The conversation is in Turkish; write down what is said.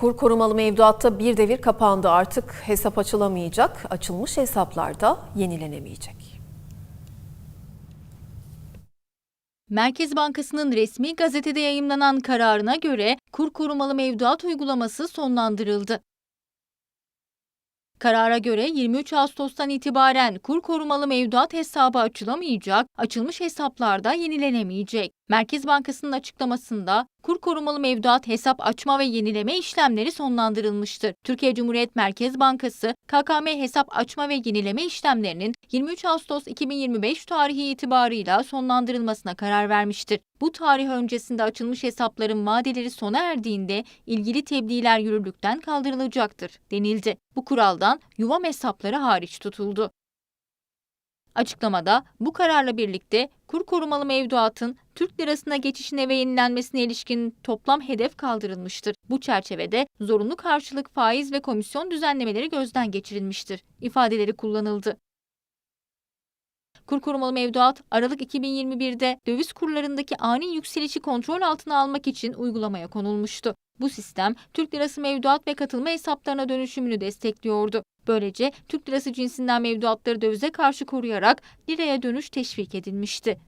Kur korumalı mevduatta bir devir kapandı. Artık hesap açılamayacak. Açılmış hesaplarda yenilenemeyecek. Merkez Bankası'nın resmi gazetede yayımlanan kararına göre kur korumalı mevduat uygulaması sonlandırıldı. Karara göre 23 Ağustos'tan itibaren kur korumalı mevduat hesabı açılamayacak, açılmış hesaplarda yenilenemeyecek. Merkez Bankası'nın açıklamasında kur korumalı mevduat hesap açma ve yenileme işlemleri sonlandırılmıştır. Türkiye Cumhuriyet Merkez Bankası, KKM hesap açma ve yenileme işlemlerinin 23 Ağustos 2025 tarihi itibarıyla sonlandırılmasına karar vermiştir. Bu tarih öncesinde açılmış hesapların vadeleri sona erdiğinde ilgili tebliğler yürürlükten kaldırılacaktır denildi. Bu kuraldan yuvam hesapları hariç tutuldu. Açıklamada bu kararla birlikte kur korumalı mevduatın Türk lirasına geçişine ve yenilenmesine ilişkin toplam hedef kaldırılmıştır. Bu çerçevede zorunlu karşılık faiz ve komisyon düzenlemeleri gözden geçirilmiştir. ifadeleri kullanıldı. Kur korumalı mevduat Aralık 2021'de döviz kurlarındaki ani yükselişi kontrol altına almak için uygulamaya konulmuştu. Bu sistem Türk lirası mevduat ve katılma hesaplarına dönüşümünü destekliyordu. Böylece Türk lirası cinsinden mevduatları dövize karşı koruyarak liraya dönüş teşvik edilmişti.